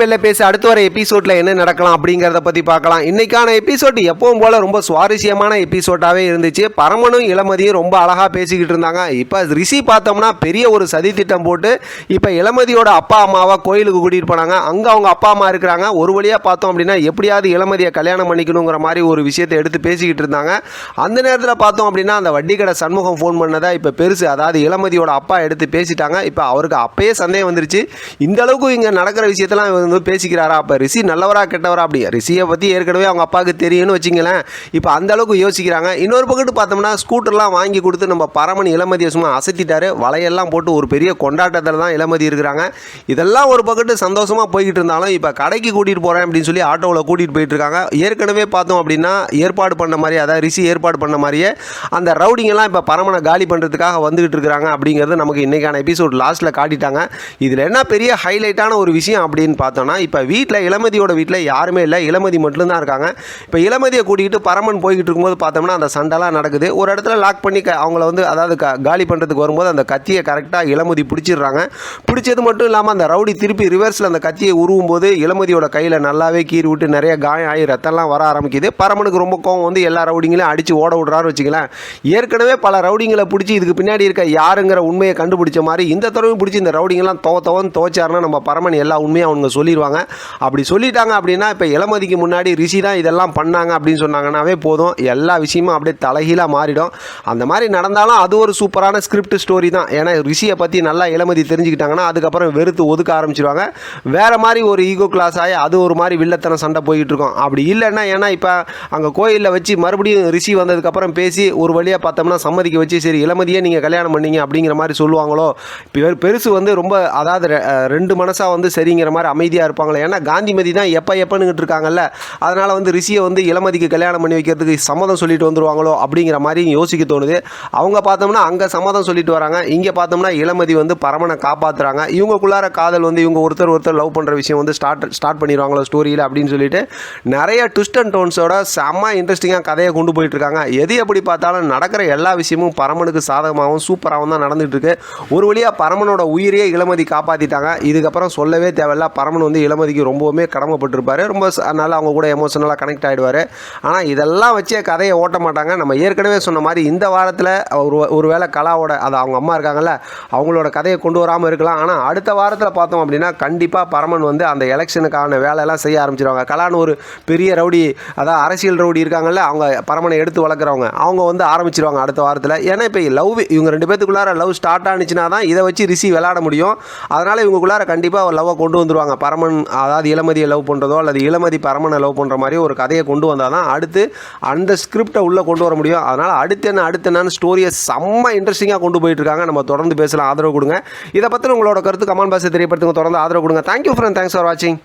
வெளில பேசி அடுத்து வர எபிசோட்ல என்ன நடக்கலாம் அப்படிங்கிறத பத்தி பார்க்கலாம். இன்னைக்கான எபிசோட் எப்பவும் போல ரொம்ப சுவாரஸ்யமான எபிசோட்டாகவே இருந்துச்சு. பரமனும் இளமதியும் ரொம்ப அழகா பேசிக்கிட்டு இருந்தாங்க. இப்போ ரிஷி பார்த்தோம்னா பெரிய ஒரு சதி திட்டம் போட்டு இப்போ இளமதியோட அப்பா அம்மாவை கோயிலுக்கு கூட்டிட்டு போனாங்க. அங்க அவங்க அப்பா அம்மா இருக்கிறாங்க. ஒரு வழியா பார்த்தோம் அப்படின்னா எப்படியாவது இளமதியை கல்யாணம் பண்ணிக்கணுங்கிற மாதிரி ஒரு விஷயத்தை எடுத்து பேசிக்கிட்டு இருந்தாங்க. அந்த நேரத்தில் பார்த்தோம் அப்படின்னா அந்த வட்டி கடை சண்முகம் ஃபோன் பண்ணதை இப்போ பெருசு அதாவது இளமதியோட அப்பா எடுத்து பேசிட்டாங்க. இப்போ அவருக்கு அப்பயே சந்தேகம் வந்துருச்சு. இந்த அளவுக்கு இங்கே நடக்கிற விஷயத்தெல்லாம் வந்து பேசிக்கிறாரா? அப்போ ரிஷி நல்லவரா கெட்டவரா? அப்படி. ரிஷியை பற்றி ஏற்கனவே அவங்க அப்பாவுக்கு தெரியும்னு வச்சுங்களேன் இப்போ அந்த அளவுக்கு யோசிக்கிறாங்க. இன்னொரு பக்கத்து பார்த்தோம்னா ஸ்கூட்டர்லாம் வாங்கி கொடுத்து நம்ம பரமன் இளமதியை சும்மா அசத்திட்டாரு. வலையெல்லாம் போட்டு ஒரு பெரிய கொண்டாட்டத்தில் தான் இளமதி இருக்கிறாங்க. இதெல்லாம் ஒரு பக்கத்து சந்தோஷமாக போய்கிட்டு இருந்தாலும் இப்போ கடைக்கு கூட்டிகிட்டு போகிறேன் அப்படின்னு சொல்லி ஆட்டோவில் கூட்டிகிட்டு போயிட்டுருக்காங்க ஏற்கனவே பார்த்தோம் அப்படின்னா ஏற்பாடு பண்ண மாதிரி அதாவது ரிஷி ஏற்பாடு பண்ண மாதிரியே அந்த ரவுடிங்கெல்லாம் இப்போ பரமனை காலி பண்ணுறதுக்காக வந்துகிட்டு இருக்கிறாங்க அப்படிங்கிறது நமக்கு இன்றைக்கான எபிசோட் லாஸ்ட்டில் காட்டிட்டாங்க. இதில் என்ன பெரிய ஹைலைட்டான ஒரு விஷயம் அப்படின்னு பார்த்தோம்னா இப்போ வீட்டில் இளமதியோட வீட்டில் யாருமே இல்லை. இளமதி மட்டும்தான் இருக்காங்க. இப்போ இளமதியை கூட்டிகிட்டு பரமன் போய்கிட்டு இருக்கும்போது பார்த்தோம்னா அந்த சண்டைலாம் நடக்குது. ஒரு இடத்துல லாக் பண்ணி க- அவங்கள வந்து அதாவது க காலி பண்ணுறதுக்கு வரும்போது அந்த கத்தியை கரெக்டாக இளமதி பிடிச்சிடுறாங்க. பிடிச்சது மட்டும் இல்லாமல் அந்த ரவுடி திருப்பி ரிவர்ஸில் அந்த கத்தியை உருவும் போது இளமதியோட கையில் நல்லாவே கீறி விட்டு நிறைய காயம் ஆகி ரத்தம்லாம் வர ஆரம்பிக்குது. பரமனுக்கு ரொம்ப கோவம் வந்து எல்லா ரவுடிங்களையும் அடித்து ஓட விடுறாரு வச்சுக்கலாம் ஏற்கனவே பல ரவுடிங்களை பிடிச்சி இதுக்கு பின்னாடி இருக்க யாருங்கிற உண்மையை கண்டுபிடிச்ச மாதிரி இந்த தடவையும் பிடிச்சி இந்த ரவுடிங்கெல்லாம் தோ தோன்னு துவச்சாருன்னா நம்ம பரமன் எல்லா உண்மையும் அவங்க சொல்லி சொல்லிடுவாங்க அப்படி சொல்லிட்டாங்க அப்படின்னா இப்போ இளமதிக்கு முன்னாடி ரிஷி தான் இதெல்லாம் பண்ணாங்க அப்படின்னு சொன்னாங்கன்னாவே போதும். எல்லா விஷயமும் அப்படியே தலைகீழாக மாறிடும். அந்த மாதிரி நடந்தாலும் அது ஒரு சூப்பரான ஸ்கிரிப்ட் ஸ்டோரி தான். ஏன்னா ரிஷியை பற்றி நல்லா இளமதி தெரிஞ்சுக்கிட்டாங்கன்னா அதுக்கப்புறம் வெறுத்து ஒதுக்க ஆரம்பிச்சிருவாங்க. வேற மாதிரி ஒரு ஈகோ கிளாஸ் ஆகி அது ஒரு மாதிரி வில்லத்தனம் சண்டை போய்கிட்டு இருக்கும் அப்படி இல்லைன்னா ஏன்னா இப்போ அங்கே கோயிலில் வச்சு மறுபடியும் ரிஷி வந்ததுக்கப்புறம் பேசி ஒரு வழியாக பார்த்தோம்னா சம்மதிக்க வச்சு சரி இளமதியே நீங்கள் கல்யாணம் பண்ணீங்க அப்படிங்கிற மாதிரி சொல்லுவாங்களோ பெருசு வந்து ரொம்ப அதாவது ரெண்டு மனசாக வந்து சரிங்கிற மாதிரி அமைதியாக இருப்பாங்களே? ஏன்னா காந்திமதி தான் எப்போ எப்போனுங்கிட்டு இருக்காங்கல்ல. அதனால் வந்து ரிஷியை வந்து இளமதிக்கு கல்யாணம் பண்ணி வைக்கிறதுக்கு சம்மதம் சொல்லிட்டு வந்துருவாங்களோ அப்படிங்கிற மாதிரி யோசிக்க தோணுது. அவங்க பார்த்தோம்னா அங்கே சம்மதம் சொல்லிட்டு வராங்க. இங்கே பார்த்தோம்னா இளமதி வந்து பரமனை காப்பாற்றுறாங்க இவங்களுக்குள்ளார காதல் வந்து இவங்க ஒருத்தர் ஒருத்தர் லவ் பண்ணுற விஷயம் வந்து ஸ்டார்ட் ஸ்டார்ட் பண்ணிடுவாங்களோ ஸ்டோரியில் அப்படின்னு சொல்லிட்டு நிறைய ட்விஸ்ட் அண்ட் டோன்ஸோட செம்ம இன்ட்ரெஸ்டிங்காக கதையை கொண்டு போயிட்டு இருக்காங்க. எது எப்படி பார்த்தாலும் நடக்கிற எல்லா விஷயமும் பரமனுக்கு சாதகமாகவும் சூப்பராகவும் தான் நடந்துகிட்டு இருக்கு. ஒரு வழியாக பரமனோட உயிரையே இளமதி காப்பாற்றிட்டாங்க இதுக்கப்புறம் சொல்லவே தேவையில்ல. பரமன் வந்து இளமதிக்கு ரொம்பவுமே கடமைப்பட்டிருப்பார். ரொம்ப அதனால் அவங்க கூட எமோஷனலாக கனெக்ட் ஆகிடுவார் ஆனால் இதெல்லாம் வச்சே கதையை ஓட்ட மாட்டாங்க. நம்ம ஏற்கனவே சொன்ன மாதிரி இந்த வாரத்தில் ஒரு ஒரு வேளை கலாவோட அது அவங்க அம்மா இருக்காங்கல்ல அவங்களோட கதையை கொண்டு வராமல் இருக்கலாம். ஆனால் அடுத்த வாரத்தில் பார்த்தோம் அப்படின்னா கண்டிப்பாக பரமன் வந்து அந்த எலெக்ஷனுக்கான வேலையெல்லாம் செய்ய ஆரம்பிச்சிருவாங்க. கலான்னு ஒரு பெரிய ரவுடி அதாவது அரசியல் ரவுடி இருக்காங்கல்ல அவங்க பரமனை எடுத்து வளர்க்குறவங்க அவங்க வந்து ஆரம்பிச்சிருவாங்க அடுத்த வாரத்தில். ஏன்னா இப்போ லவ் இவங்க ரெண்டு பேத்துக்குள்ளார லவ் ஸ்டார்ட் ஆனிச்சுன்னா தான் இதை வச்சு ரிசி விளாட முடியும். அதனால் இவங்களுக்குள்ளார கண்டிப்பாக ஒரு லவ்வை கொண்டு வந்துருவாங்க. பரமன் அதாவது இளமதியை லவ் பண்ணுறதோ அல்லது இளமதி பரமனை லவ் பண்ணுற மாதிரி ஒரு கதையை கொண்டு வந்தால் தான் அடுத்து அந்த ஸ்கிரிப்டை உள்ளே கொண்டு வர முடியும். அதனால் அடுத்து என்ன அடுத்து என்னன்னு ஸ்டோரியை செம்ம இன்ட்ரெஸ்டிங்காக கொண்டு போயிட்டுருக்காங்க நம்ம தொடர்ந்து பேசலாம். ஆதரவு கொடுங்க. இதை பற்றி உங்களோட கருத்து கமெண்ட் பாக்ஸை தெரியப்படுத்துங்க. தொடர்ந்து ஆதரவு கொடுங்க. தேங்க்யூ ஃப்ரெண்ட் தேங்க்ஸ் ஃபார் வாட்சிங்